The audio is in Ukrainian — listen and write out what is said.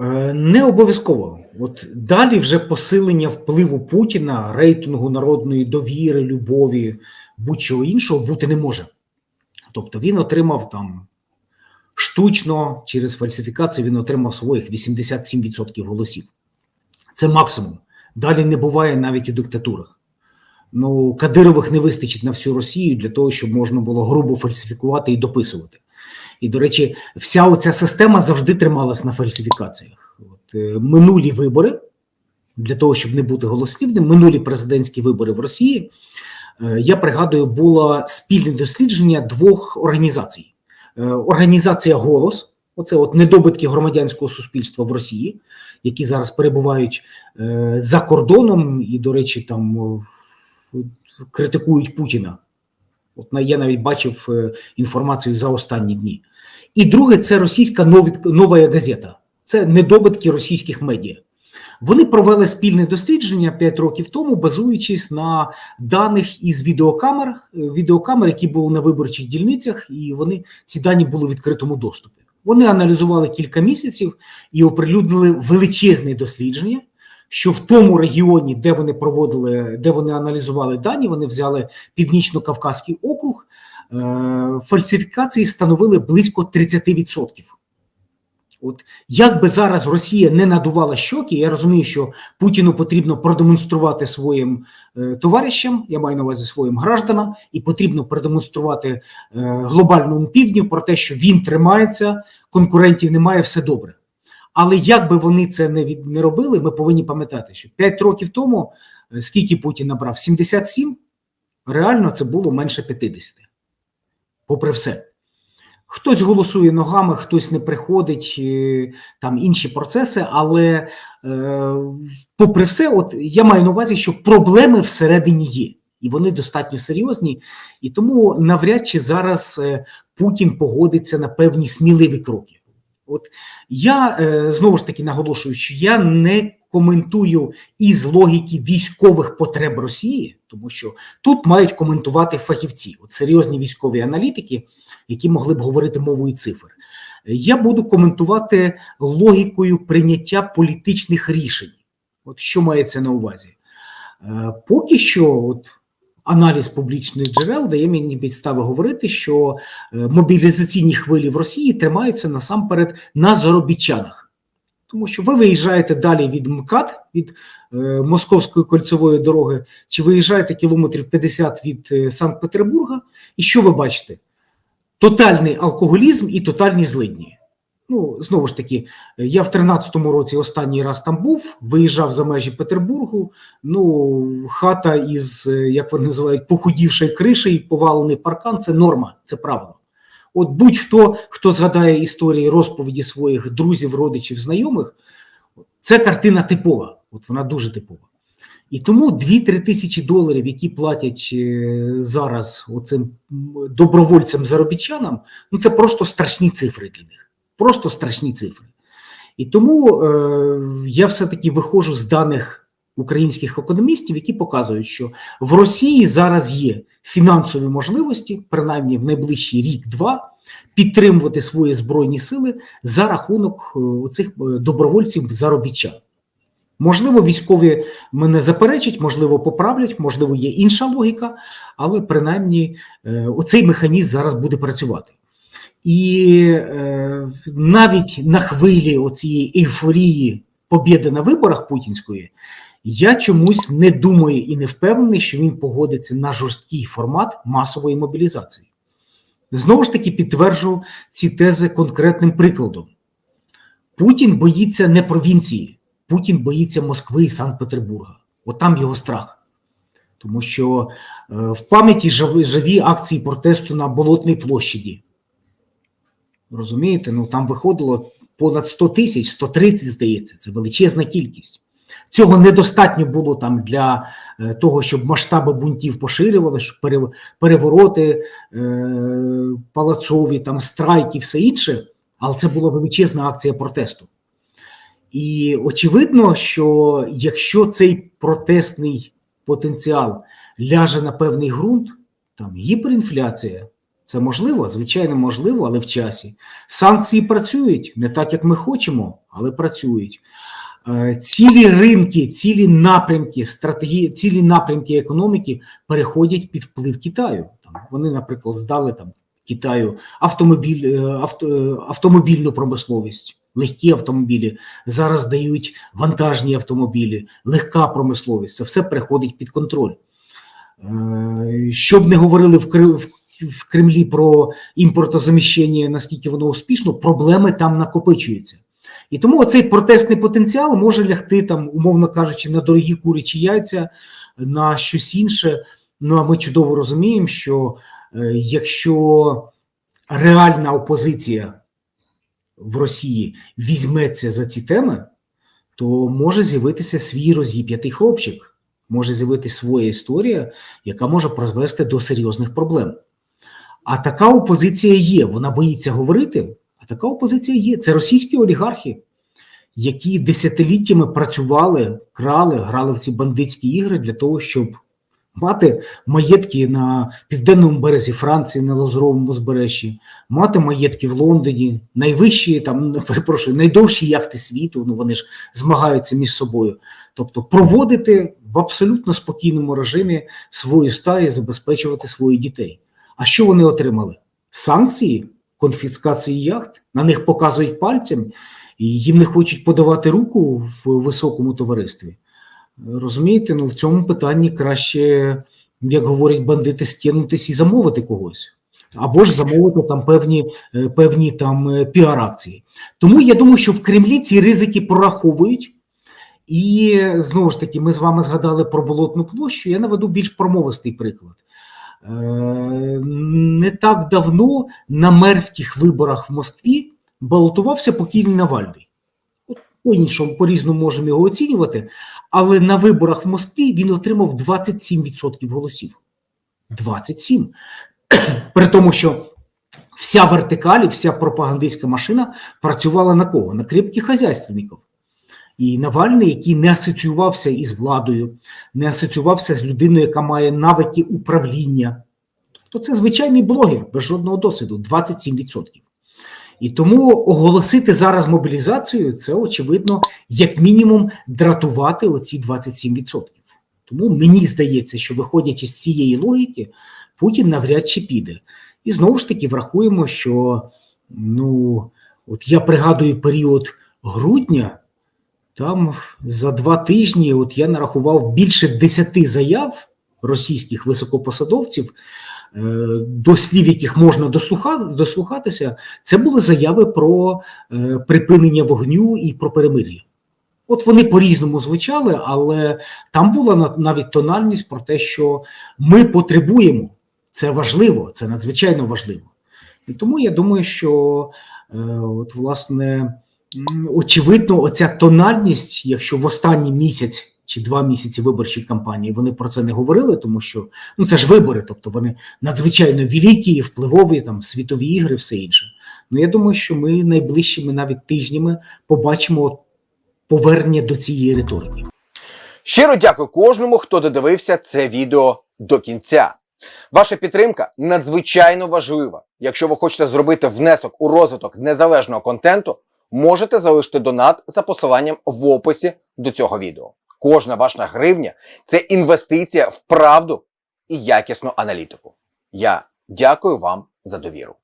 Е, Не обов'язково. От далі вже посилення впливу Путіна, рейтингу народної довіри, любові, будь-чого іншого бути не може. Тобто він отримав там штучно через фальсифікацію, він отримав своїх 87% голосів. Це максимум. Далі не буває навіть у диктатурах. Ну, Кадирових не вистачить на всю Росію для того, щоб можна було грубо фальсифікувати і дописувати. І, до речі, вся оця система завжди трималась на фальсифікаціях. От, е, минулі вибори, для того, щоб не бути голослівним, минулі президентські вибори в Росії, е, я пригадую, було спільне дослідження двох організацій: Е, організація Голос, оце от недобитки громадянського суспільства в Росії, які зараз перебувають за кордоном і, до речі, там критикують Путіна. От я навіть бачив інформацію за останні дні. І друге, це російська нова газета. Це недобитки російських медіа. Вони провели спільне дослідження 5 років тому, базуючись на даних із відеокамер, е, відеокамер, які були на виборчих дільницях, і вони ці дані були в відкритому доступі. Вони аналізували кілька місяців і оприлюднили величезне дослідження, що в тому регіоні, де вони проводили, де вони аналізували дані, вони взяли північно-кавказький округ, фальсифікації становили близько 30%. От як би зараз Росія не надувала щоки, я розумію, що Путіну потрібно продемонструвати своїм е, товаришам, я маю на увазі своїм гражданам, і потрібно продемонструвати е, глобальному півдню про те, що він тримається, конкурентів немає, все добре. Але як би вони це не від не робили, ми повинні пам'ятати, що 5 років тому е, скільки Путін набрав? 77? Реально це було менше 50. Попри все. Хтось голосує ногами, хтось не приходить, е, там інші процеси, але е, попри все, от я маю на увазі, що проблеми всередині є, і вони достатньо серйозні, і тому навряд чи зараз е, Путін погодиться на певні сміливі кроки. От я е, знову ж таки наголошую, що я не коментую із логіки військових потреб Росії, тому що тут мають коментувати фахівці, от серйозні військові аналітики, які могли б говорити мовою цифр. Я буду коментувати логікою прийняття політичних рішень. От що мається на увазі? Е, Поки що, от аналіз публічних джерел дає мені підстави говорити, що е, мобілізаційні хвилі в Росії тримаються насамперед на заробітчанах. Тому що ви виїжджаєте далі від МКАД, від е, Московської кольцевої дороги, чи виїжджаєте кілометрів 50 від е, Санкт-Петербурга, і що ви бачите? Тотальний алкоголізм і тотальні злидні. Ну, знову ж таки, я в 13-му році останній раз там був, виїжджав за межі Петербургу. Ну, хата із, е, як вони називають, похудівшою кришею, повалений паркан це норма, це правило. От будь-хто, хто згадає історії розповіді своїх друзів, родичів, знайомих, це картина типова. От вона дуже типова. І тому 2-3 тисячі доларів, які платять е, зараз оцим добровольцям заробітчанам, ну це просто страшні цифри для них. Просто страшні цифри. І тому е, я все-таки виходжу з даних українських економістів, які показують, що в Росії зараз є фінансові можливості, принаймні в найближчий рік-два, підтримувати свої збройні сили за рахунок е, цих добровольців заробітчан. Можливо, військові мене заперечать, можливо, поправлять, можливо, є інша логіка, але принаймні е, оцей механізм зараз буде працювати. І е, навіть на хвилі оцієї ейфорії побєди на виборах путінської, я чомусь не думаю і не впевнений, що він погодиться на жорсткий формат масової мобілізації. Знову ж таки, підтверджу ці тези конкретним прикладом. Путін боїться не провінції, Путін боїться Москви і Санкт-Петербурга. От його страх. Тому що е, в пам'яті живі акції протесту на Болотній площаді. Розумієте, ну там виходило понад 100 тисяч, 130, здається, це величезна кількість. Цього недостатньо було там для е, того, щоб масштаби бунтів поширювали, щоб перевороти е, палацові, там страйки, все інше, але це була величезна акція протесту. І очевидно, що якщо цей протестний потенціал ляже на певний ґрунт, там гіперінфляція, Це можливо, звичайно, можливо, але в часі. Санкції працюють не так, як ми хочемо, але працюють. Е, Цілі ринки, цілі напрямки, стратегії, цілі напрямки економіки переходять під вплив Китаю. Там вони, наприклад, здали там Китаю автомобіль, е, авто, е, автомобільну промисловість, легкі автомобілі. Зараз дають вантажні автомобілі, легка промисловість. Це все переходить під контроль. Щоб не говорили в- в Кремлі про імпортозаміщення, наскільки воно успішно, проблеми там накопичуються. І тому оцей протестний потенціал може лягти там, умовно кажучи, на дорогі курячі яйця, на щось інше. Ну а ми чудово розуміємо, що е, якщо реальна опозиція в Росії візьметься за ці теми, то може з'явитися свій розіп'ятий хлопчик, може з'явитися своя історія, яка може призвести до серйозних проблем. А така опозиція є. Вона боїться говорити. Така опозиція є. Це російські олігархи, які десятиліттями працювали, крали, грали в ці бандитські ігри для того, щоб мати маєтки на південному березі Франції, на Лазуровому узбережжі, мати маєтки в Лондоні, найвищі там, перепрошую, найдовші яхти світу. Ну вони ж змагаються між собою. Тобто, проводити в абсолютно спокійному режимі свою старість, забезпечувати своїх дітей. А що вони отримали? Санкції, конфіскації яхт, на них показують пальцем, і їм не хочуть подавати руку в високому товаристві. Розумієте, ну в цьому питанні краще, як говорять бандити, скинутись і замовити когось. Або ж замовити там певні, е, певні там е, піар-акції. Тому я думаю, що в Кремлі ці ризики прораховують. І знову ж таки, ми з вами згадали про болотну площу. Я наведу більш промовистий приклад. Е, Не так давно на мерських виборах в Москві балотувався покійний Навальний. По-іншому, по-різному можемо його оцінювати, але на виборах в Москві він отримав 27% голосів. 27. При тому, що вся вертикаль, вся пропагандистська машина працювала на кого? На крепких хазяйственників. І Навальний, який не асоціювався із владою, не асоціювався з людиною, яка має навики управління. Тобто це звичайний блогер без жодного досвіду 27%. І тому оголосити зараз мобілізацію це, очевидно, як мінімум дратувати оці 27%. Тому мені здається, що виходячи з цієї логіки, Путін навряд чи піде. І знову ж таки врахуємо, що ну, от я пригадую період грудня. Там за два тижні, от я нарахував більше десяти заяв російських високопосадовців, е, до слів, яких можна дослухатися, це були заяви про е, припинення вогню і про перемир'я. От вони по-різному звучали, але там була навіть тональність про те, що ми потребуємо. Це важливо, це надзвичайно важливо. І тому я думаю, що е, от, власне. Очевидно, оця тональність, якщо в останній місяць чи два місяці виборчої кампанії вони про це не говорили, тому що ну це ж вибори, тобто вони надзвичайно великі, впливові, там світові ігри, все інше. Ну я думаю, що ми найближчими навіть тижнями побачимо повернення до цієї риторики. Щиро дякую кожному, хто додивився це відео до кінця. Ваша підтримка надзвичайно важлива. Якщо ви хочете зробити внесок у розвиток незалежного контенту, можете залишити донат за посиланням в описі до цього відео. Кожна ваша гривня це інвестиція в правду і якісну аналітику. Я дякую вам за довіру.